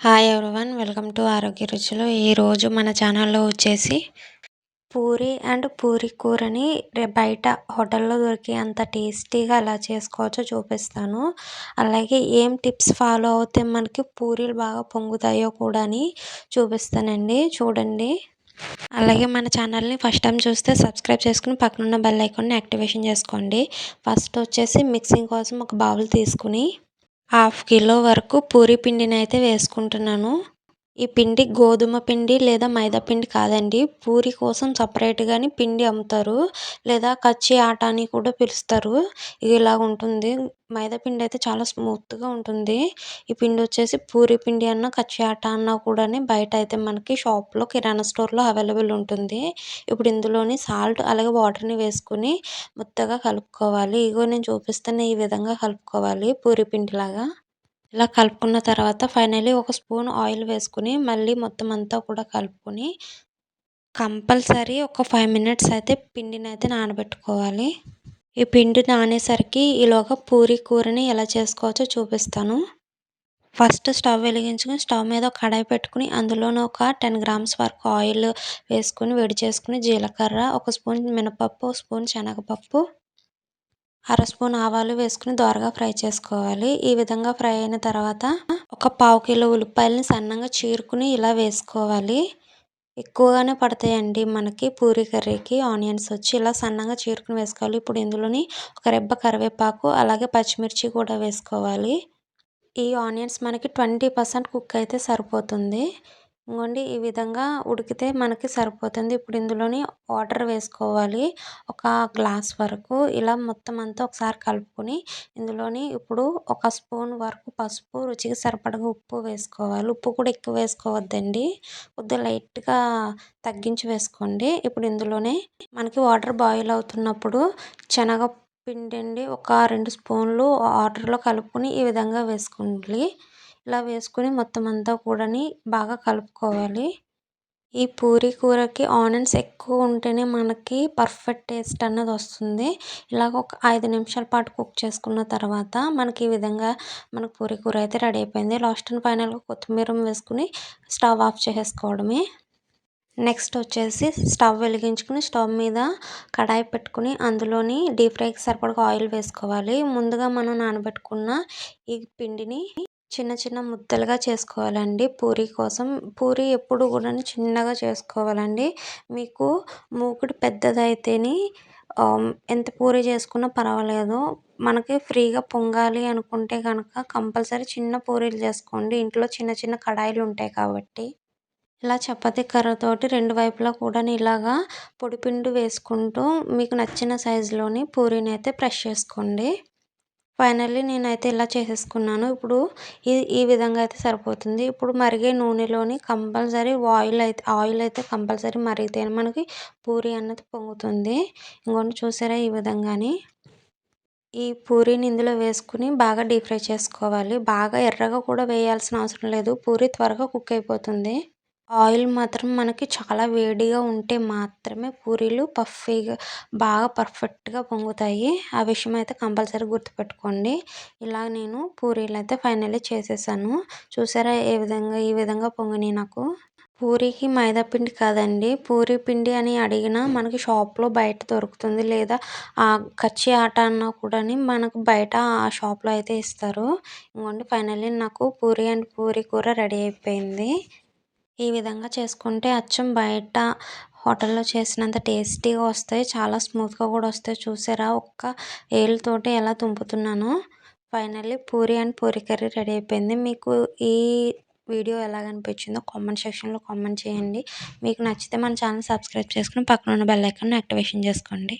Hi everyone welcome to ఆరోగ్య రుచులు ఈరోజు మన ఛానల్లో వచ్చేసి పూరి అండ్ పూరి కూరని బయట హోటల్లో దొరికి అంత టేస్టీగా ఎలా చేసుకోవచ్చో చూపిస్తాను. అలాగే ఏం టిప్స్ ఫాలో అవుతే మనకి పూరీలు బాగా పొంగుతాయో కూడా అని చూపిస్తానండి. చూడండి. అలాగే మన ఛానల్ని ఫస్ట్ టైం చూస్తే సబ్స్క్రైబ్ చేసుకుని పక్కనున్న బెల్ ఐకాన్ని యాక్టివేషన్ చేసుకోండి. ఫస్ట్ వచ్చేసి మిక్సింగ్ కోసం ఒక బౌల్ తీసుకుని హాఫ్ కిలో వరకు పూరి పిండిని అయితే వేసుకుంటున్నాను. ఈ పిండి గోధుమ పిండి లేదా మైదా పిండి కాదండి. పూరి కోసం సపరేట్గాని పిండి అమ్ముతారు. లేదా కచ్చి ఆట అని కూడా పిలుస్తారు. ఇది ఇలా ఉంటుంది. మైదా పిండి అయితే చాలా స్మూత్గా ఉంటుంది. ఈ పిండి వచ్చేసి పూరి పిండి అన్న కచ్చి ఆట అన్నా కూడా బయట అయితే మనకి షాప్లో కిరాణా స్టోర్లో అవైలబుల్ ఉంటుంది. ఇప్పుడు ఇందులోని సాల్ట్ అలాగే వాటర్ని వేసుకుని మెత్తగా కలుపుకోవాలి. ఇగో నేను చూపిస్తున్న ఈ విధంగా కలుపుకోవాలి పూరి పిండిలాగా. ఇలా కలుపుకున్న తర్వాత ఫైనలీ ఒక స్పూన్ ఆయిల్ వేసుకుని మళ్ళీ మొత్తం అంతా కూడా కలుపుకొని కంపల్సరీ ఒక ఫైవ్ మినిట్స్ అయితే పిండిని అయితే నానబెట్టుకోవాలి. ఈ పిండి నానేసరికి ఈలోగా పూరి కూరని ఎలా చేసుకోవచ్చో చూపిస్తాను. ఫస్ట్ స్టవ్ వెలిగించుకుని స్టవ్ మీద ఒక కడాయి పెట్టుకుని అందులోనే ఒక టెన్ గ్రామ్స్ వరకు ఆయిల్ వేసుకుని వేడి చేసుకుని జీలకర్ర ఒక స్పూన్ మినపప్పు స్పూన్ శనగపప్పు అర స్పూన్ ఆవాలు వేసుకుని దోరగా ఫ్రై చేసుకోవాలి. ఈ విధంగా ఫ్రై అయిన తర్వాత ఒక పావు కిలో ఉల్లిపాయలని సన్నగా చీరుకుని ఇలా వేసుకోవాలి. ఎక్కువగానే పడతాయండి మనకి పూరి కర్రీకి. ఆనియన్స్ వచ్చి ఇలా సన్నగా చీరుకుని వేసుకోవాలి. ఇప్పుడు ఇందులోని ఒక రెబ్బ కరివేపాకు అలాగే పచ్చిమిర్చి కూడా వేసుకోవాలి. ఈ ఆనియన్స్ మనకి ట్వంటీ పర్సెంట్ కుక్ అయితే సరిపోతుంది. ఇంకోండి ఈ విధంగా ఉడికితే మనకి సరిపోతుంది. ఇప్పుడు ఇందులోని వాటర్ వేసుకోవాలి. ఒక గ్లాస్ వరకు ఇలా మొత్తం అంతా ఒకసారి కలుపుకొని ఇందులోని ఇప్పుడు ఒక స్పూన్ వరకు పసుపు రుచికి సరిపడగా ఉప్పు వేసుకోవాలి. ఉప్పు కూడా ఎక్కువ వేసుకోవద్దండి. కొద్దిగా లైట్గా తగ్గించి వేసుకోండి. ఇప్పుడు ఇందులోనే మనకి వాటర్ బాయిల్ అవుతున్నప్పుడు శనగ పిండి అండి ఒక రెండు స్పూన్లు వాటర్లో కలుపుకొని ఈ విధంగా వేసుకోండి. ఇలా వేసుకుని మొత్తం అంతా కూడాని బాగా కలుపుకోవాలి. ఈ పూరి కూరకి ఆనియన్స్ ఎక్కువ ఉంటేనే మనకి పర్ఫెక్ట్ టేస్ట్ అన్నది వస్తుంది. ఇలాగ ఒక ఐదు నిమిషాల పాటు కుక్ చేసుకున్న తర్వాత మనకి ఈ విధంగా మనకు పూరి కూర అయితే రెడీ అయిపోయింది. లాస్ట్ అండ్ ఫైనల్గా కొత్తిమీర వేసుకుని స్టవ్ ఆఫ్ చేసేసుకోవడమే. నెక్స్ట్ వచ్చేసి స్టవ్ వెలిగించుకుని స్టవ్ మీద కడాయి పెట్టుకుని అందులోని డీప్ ఫ్రైకి సరిపడగా ఆయిల్ వేసుకోవాలి. ముందుగా మనం నానబెట్టుకున్న ఈ పిండిని చిన్న చిన్న ముద్దలుగా చేసుకోవాలండి. పూరి కోసం. పూరి ఎప్పుడు కూడా చిన్నగా చేసుకోవాలండి. మీకు మూకుడు పెద్దదైతేనే ఎంత పూరి చేసుకున్నా పర్వాలేదు. మనకి ఫ్రీగా పొంగాలి అనుకుంటే కనుక కంపల్సరీ చిన్న పూరీలు చేసుకోండి. ఇంట్లో చిన్న చిన్న కడాయిలు ఉంటాయి కాబట్టి. ఇలా చపాతీ కర్రతోటి రెండు వైపులా కూడా ఇలాగా పొడిపిండి వేసుకుంటూ మీకు నచ్చిన సైజులోని పూరీని అయితే ప్రెస్ చేసుకోండి. ఫైనల్లీ నేనైతే ఇలా చేసేసుకున్నాను. ఇప్పుడు ఈ ఈ విధంగా అయితే సరిపోతుంది. ఇప్పుడు మరిగే నూనెలోని కంపల్సరీ ఆయిల్ అయితే ఆయిల్ అయితే కంపల్సరీ మరిగితే మనకి పూరి అన్నది పొంగుతుంది. ఇంకొన్ని చూసారా ఈ విధంగానే. ఈ పూరీని ఇందులో వేసుకుని బాగా డీప్ ఫ్రై చేసుకోవాలి. బాగా ఎర్రగా కూడా వేయాల్సిన అవసరం లేదు. పూరి త్వరగా కుక్ అయిపోతుంది. ఆయిల్ మాత్రం మనకి చాలా వేడిగా ఉంటే మాత్రమే పూరీలు పఫీగా బాగా పర్ఫెక్ట్గా పొంగుతాయి. ఆ విషయం అయితే కంపల్సరీ గుర్తుపెట్టుకోండి. ఇలా నేను పూరీలు అయితే ఫైనల్లీ చేసేసాను. చూసారా ఏ విధంగా ఈ విధంగా పొంగినాయి నాకు? పూరీకి మైదా పిండి కాదండి. పూరి పిండి అని అడిగినా మనకి షాప్లో బయట దొరుకుతుంది లేదా ఆ కచ్చి ఆట అన్నా కూడా మనకు బయట ఆ షాప్లో అయితే ఇస్తారు. ఇంకోండి ఫైనల్లీ నాకు పూరి అండ్ పూరి కూర రెడీ అయిపోయింది. ఈ విధంగా చేసుకుంటే అచ్చం బయట హోటల్లో చేసినంత టేస్టీగా వస్తాయి. చాలా స్మూత్గా కూడా వస్తాయి. చూసారా? ఒక్క ఏళ్ళతోటి ఎలా తుంపుతున్నాను. Finally puri and puri curry ready అయిపోయింది. మీకు ఈ వీడియో ఎలాగనిపించిందో కామెంట్ సెక్షన్లో కామెంట్ చేయండి. మీకు నచ్చితే మన ఛానల్ సబ్స్క్రైబ్ చేసుకుని పక్కన ఉన్న బెల్ ఐకాన్ యాక్టివేషన్ చేసుకోండి.